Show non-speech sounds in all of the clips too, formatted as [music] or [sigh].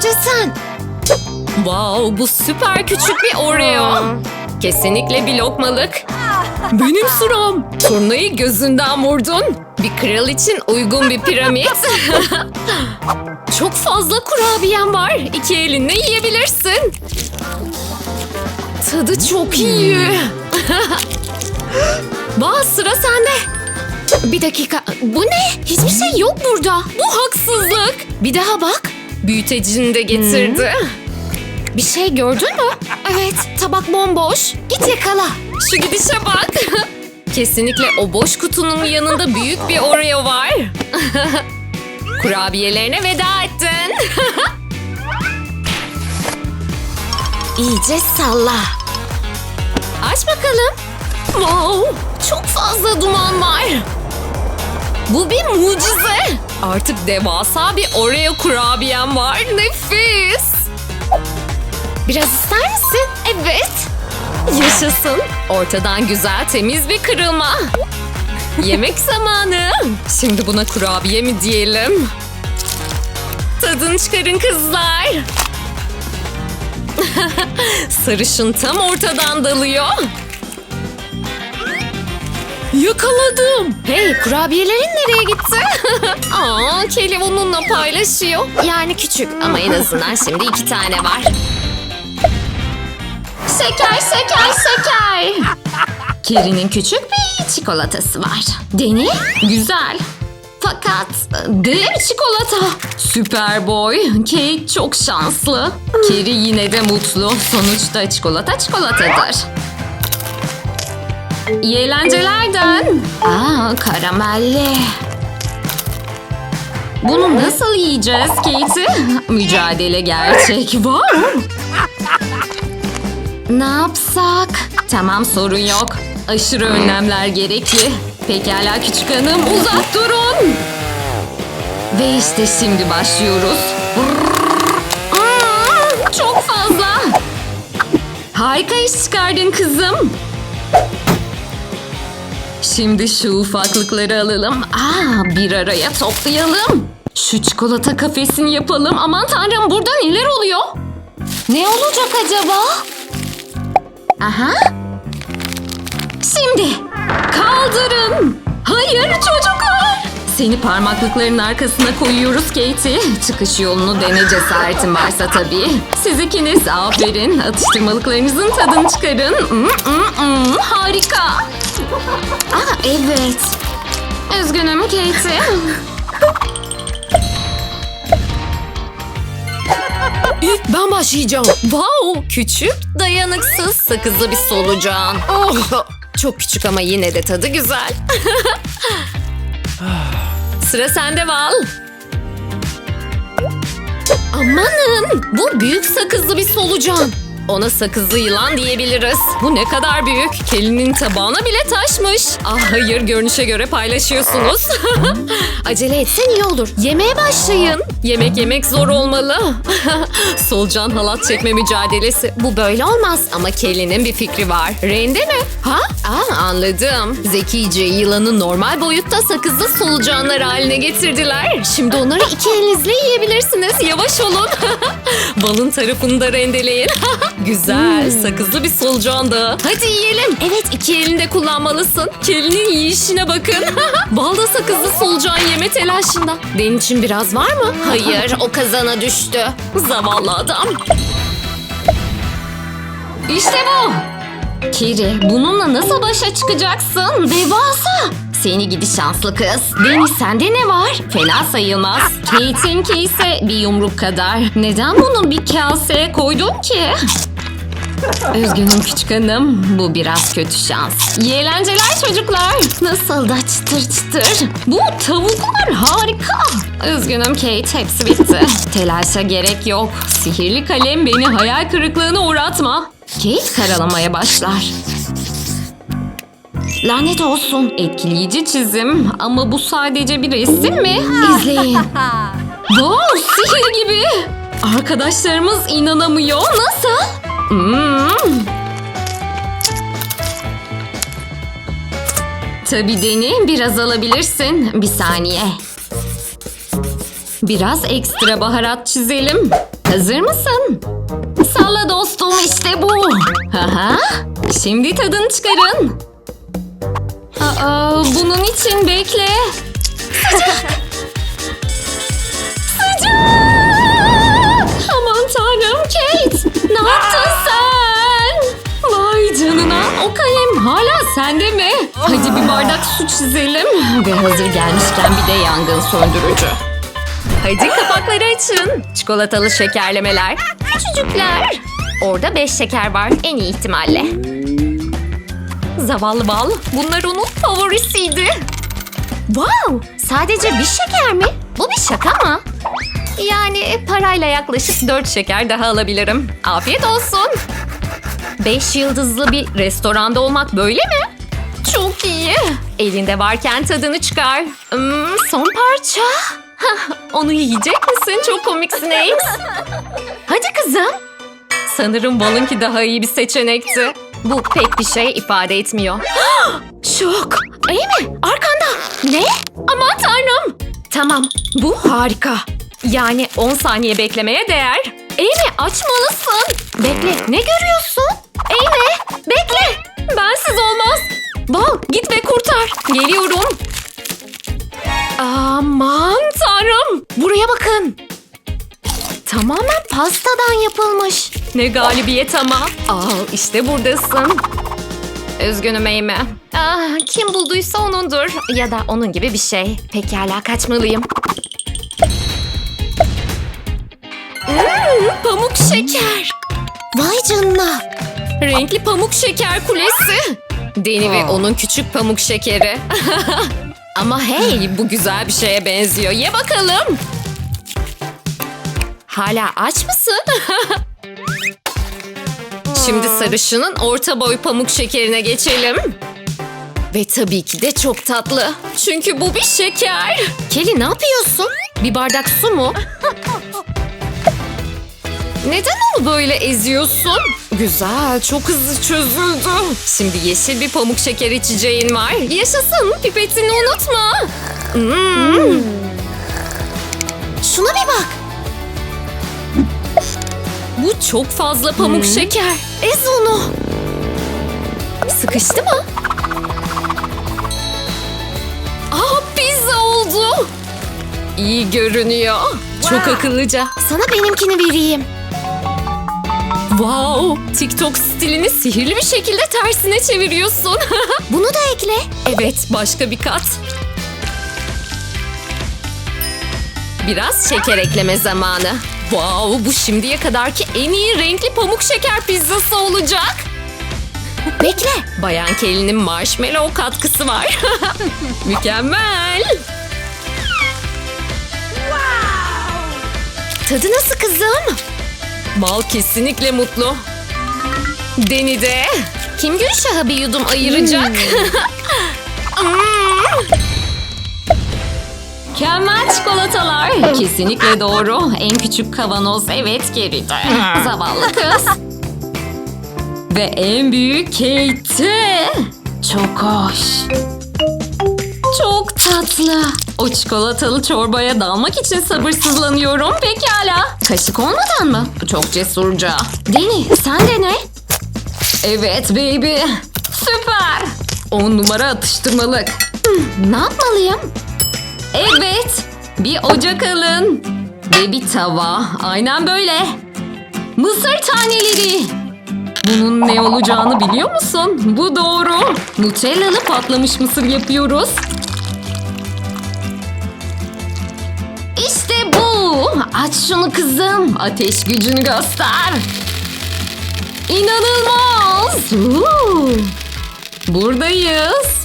önce sen. Wow bu süper küçük bir Oreo. Kesinlikle bir lokmalık. Benim sıram. Turnayı gözünden vurdun. Bir kral için uygun bir piramit. [laughs] Çok fazla kurabiyem var. İki elinle yiyebilirsin. Tadı çok iyi. Bak sıra sende. Bir dakika. Bu ne? Hiçbir şey yok burada. Bu haksızlık. Bir daha bak. Büyütecini de getirdi. Bir şey gördün mü? Evet, tabak bomboş. Git yakala. Şu gidişe bak. Kesinlikle o boş kutunun yanında büyük bir Oreo var. [laughs] Kurabiyelerine veda ettin. [laughs] İyice salla. Aç bakalım. Wow, çok fazla duman var. Bu bir mucize. Artık devasa bir Oreo kurabiyem var. Nefis. Biraz ister misin? Evet. Yaşasın. Ortadan güzel temiz bir kırılma. Yemek [laughs] zamanı. Şimdi buna kurabiye mi diyelim? Tadını çıkarın kızlar. [laughs] Sarışın tam ortadan dalıyor. Yakaladım. Hey, kurabiyelerin nereye gitti? [laughs] Aa, Kelly onunla paylaşıyor. yani küçük Ama en azından şimdi iki tane var. Şeker, şeker, şeker. Keri'nin küçük bir çikolatası var. Dene. Güzel. Fakat dev çikolata. Süper boy. Kate çok şanslı. Keri yine de mutlu. Sonuçta çikolata çikolatadır. İyi eğlencelerden. Aa karamelli. Bunu nasıl yiyeceğiz Katie? [laughs] Mücadele gerçek. Wow. Ne yapsak? Tamam sorun yok. Aşırı önlemler gerekli. Pekala küçük hanım uzak durun. Ve işte şimdi başlıyoruz. Çok fazla. Harika iş çıkardın kızım. Şimdi şu ufaklıkları alalım. Aa, bir araya toplayalım. Şu çikolata kafesini yapalım. Aman tanrım burada neler oluyor? Ne olacak acaba? Aha. Şimdi kaldırın. Hayır çocuklar. Seni parmaklıkların arkasına koyuyoruz Katie. Çıkış yolunu dene cesaretin varsa tabii. Siz ikiniz aferin. Atıştırmalıklarınızın tadını çıkarın. Mm, mm, mm. Harika. Aa, evet. Üzgünüm Katie. İlk ben başlayacağım. Wow, küçük, dayanıksız, sakızlı bir solucan. Oh, çok küçük ama yine de tadı güzel. [laughs] Sıra sende Val. Amanın, bu büyük sakızlı bir solucan. Ona sakızlı yılan diyebiliriz. Bu ne kadar büyük. Kelinin tabağına bile taşmış. Ah hayır görünüşe göre paylaşıyorsunuz. [laughs] Acele etsen iyi olur. Yemeğe başlayın. Yemek yemek zor olmalı. [laughs] Solucan halat çekme mücadelesi. Bu böyle olmaz ama Kelly'nin bir fikri var. Rende mi? Ha? Aa anladım. Zekice yılanı normal boyutta sakızlı solucanlar haline getirdiler. Şimdi onları iki elinizle yiyebilirsiniz. Yavaş olun. [laughs] Balın tarafını da rendeleyin. Güzel. Sakızlı bir solucan da. Hadi yiyelim. Evet iki elinde kullanmalısın. Kelly'nin yiyişine bakın. [laughs] Balda sakızlı solucan yeme telaşında. Benim için biraz var mı? [laughs] Hayır o kazana düştü. Zavallı adam. İşte bu. Kiri bununla nasıl başa çıkacaksın? Devasa. Seni gidi şanslı kız. Deniz sende ne var? Fena sayılmaz. Kate'inki ise bir yumruk kadar. Neden bunu bir kaseye koydun ki? Üzgünüm küçük hanım. Bu biraz kötü şans. İyi eğlenceler çocuklar. Nasıl da çıtır çıtır. Bu tavuklar harika. Üzgünüm Kate. Hepsi bitti. Telaşa gerek yok. Sihirli kalem beni hayal kırıklığına uğratma. Kate karalamaya başlar. Lanet olsun. Etkileyici çizim. Ama bu sadece bir resim mi? İzleyin. [laughs] Wow, sihir gibi. Arkadaşlarımız inanamıyor. Nasıl? Hmm. Tabii Deni biraz alabilirsin. Bir saniye. Biraz ekstra baharat çizelim. Hazır mısın? Salla dostum işte bu. Haha. Şimdi tadını çıkarın. Aa, bunun için bekle. Sıcak! Hadi bir bardak su çizelim. Ve hazır gelmişken bir de yangın söndürücü. Hadi kapakları açın. Çikolatalı şekerlemeler. Küçücükler. Orada beş şeker var en iyi ihtimalle. Zavallı bal. Bunlar onun favorisiydi. Wow! Sadece bir şeker mi? Bu bir şaka mı? Yani parayla yaklaşık dört şeker daha alabilirim. Afiyet olsun. Beş yıldızlı bir restoranda olmak böyle mi? Çok iyi. Elinde varken tadını çıkar. Hmm, son parça. Onu yiyecek misin? Çok komiksin Ace. Hadi kızım. Sanırım balınki daha iyi bir seçenekti. Bu pek bir şey ifade etmiyor. Şok. Mi? Arkanda. Ne? Aman tanrım. Tamam. Bu harika. Yani 10 saniye beklemeye değer. Amy açmalısın. Bekle. Ne görüyorsun? Amy bekle. Bensiz olmaz. Bal git ve kurtar. Geliyorum. Aman tanrım. Buraya bakın. Tamamen pastadan yapılmış. Ne galibiyet ama. Al işte buradasın. Üzgünüm Amy. Ah, kim bulduysa onundur. Ya da onun gibi bir şey. Pekala kaçmalıyım. Hmm, pamuk şeker. Vay canına. Renkli pamuk şeker kulesi. Deni ve onun küçük pamuk şekeri. [laughs] Ama hey bu güzel bir şeye benziyor. Ye bakalım. Hala aç mısın? [laughs] Şimdi sarışının orta boy pamuk şekerine geçelim. Ve tabii ki de çok tatlı. Çünkü bu bir şeker. Kelly ne yapıyorsun? Bir bardak su mu? [laughs] Neden onu böyle eziyorsun? Güzel, çok hızlı çözüldü. Şimdi yeşil bir pamuk şeker içeceğin var. Yaşasın, pipetini unutma. Hmm. Şuna bir bak. Bu çok fazla pamuk şeker. Ez onu. Sıkıştı mı? Aa pizza oldu. İyi görünüyor. Çok akıllıca. Sana benimkini vereyim. Wow, TikTok stilini sihirli bir şekilde tersine çeviriyorsun. [laughs] Bunu da ekle. evet, başka bir kat. Biraz şeker ekleme zamanı. Wow, bu şimdiye kadarki en iyi renkli pamuk şeker pizzası olacak. [laughs] Bekle. Bayan Kelly'nin marshmallow katkısı var. [laughs] Mükemmel. Tadı nasıl kızım? Bal kesinlikle mutlu. Deni de. Kim Gülşah'a bir yudum ayıracak? Mükemmel çikolatalar. Kesinlikle doğru. En küçük kavanoz evet geride. Zavallı kız. Ve en büyük Kate. Çok hoş. Çok tatlı. O çikolatalı çorbaya dalmak için sabırsızlanıyorum. Pekala. Kaşık olmadan mı? Çok cesurca. Deni sen dene. Evet baby. Süper. On numara atıştırmalık. ne yapmalıyım? Evet. Bir ocak alın. Ve bir tava. Aynen böyle. Mısır taneleri. Bunun ne olacağını biliyor musun? Bu doğru. Nutellalı patlamış mısır yapıyoruz. İşte bu. Aç şunu kızım. Ateş gücünü göster. İnanılmaz. Uuu. Buradayız.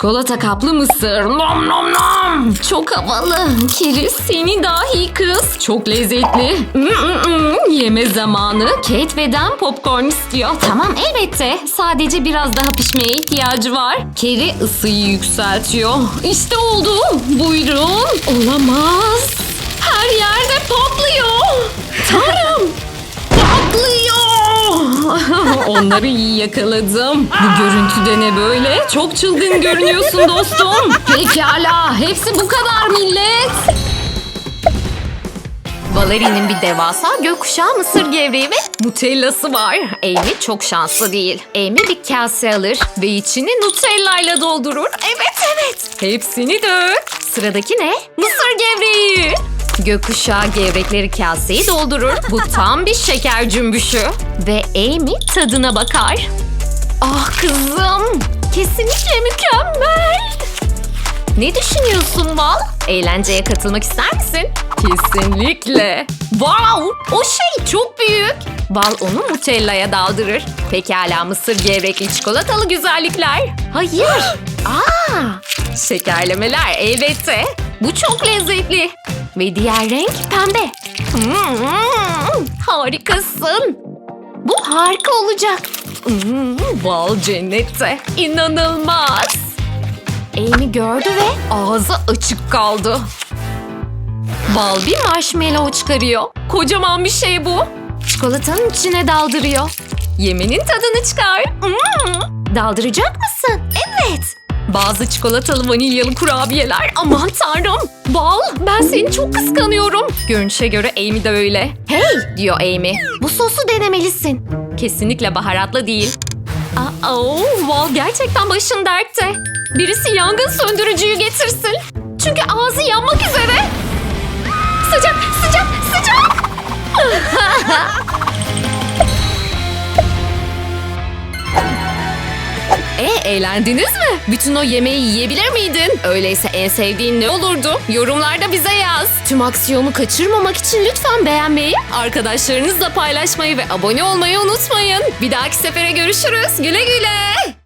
Çikolata kaplı mısır. Nom nom nom. Çok havalı. Keriz seni dahi kız. Çok lezzetli. Mm, mm, mm. Yeme zamanı. Kate ve Dan popcorn istiyor. Tamam elbette. Sadece biraz daha pişmeye ihtiyacı var. Keri ısıyı yükseltiyor. İşte oldu. Buyurun. Olamaz. Her yerde patlıyor. Tanrım. Patlıyor. [laughs] Onları iyi yakaladım. Bu görüntüde ne böyle? Çok çılgın görünüyorsun dostum. Pekala. Hepsi bu kadar millet. Valeri'nin bir devasa gökkuşağı mısır gevreği ve nutellası var. Amy çok şanslı değil. Amy bir kase alır ve içini nutella'yla doldurur. Evet evet. Hepsini dök. Sıradaki ne? Mısır gevreği. Gökkuşağı gevrekleri kaseyi doldurur. Bu tam bir şeker cümbüşü. Ve Amy tadına bakar. Ah kızım. Kesinlikle mükemmel. Ne düşünüyorsun Val? Eğlenceye katılmak ister misin? Kesinlikle. Wow! O şey çok büyük. Val onu Nutella'ya daldırır. Pekala mısır gevrekli çikolatalı güzellikler. Hayır. [gasps] Aa! Şekerlemeler elbette. Bu çok lezzetli. Ve diğer renk pembe. Hmm, harikasın. Bu harika olacak. Hmm, Val cennette. İnanılmaz. Amy gördü ve ağzı açık kaldı. Bal bir marshmallow çıkarıyor. Kocaman bir şey bu. Çikolatanın içine daldırıyor. Yemenin tadını çıkar. Mm. Daldıracak mısın? Evet. Bazı çikolatalı vanilyalı kurabiyeler. Aman tanrım. Bal ben seni çok kıskanıyorum. Görünüşe göre Amy de öyle. Hey diyor Amy. Bu sosu denemelisin. Kesinlikle baharatlı değil. Aa, oh, Val gerçekten başın dertte. Birisi yangın söndürücüyü getirsin. Çünkü ağzı yanmak üzere. Sıcak, sıcak. Eğlendiniz mi? Bütün o yemeği yiyebilir miydin? Öyleyse en sevdiğin ne olurdu? Yorumlarda bize yaz. Tüm aksiyonu kaçırmamak için lütfen beğenmeyi, arkadaşlarınızla paylaşmayı ve abone olmayı unutmayın. Bir dahaki sefere görüşürüz. Güle güle.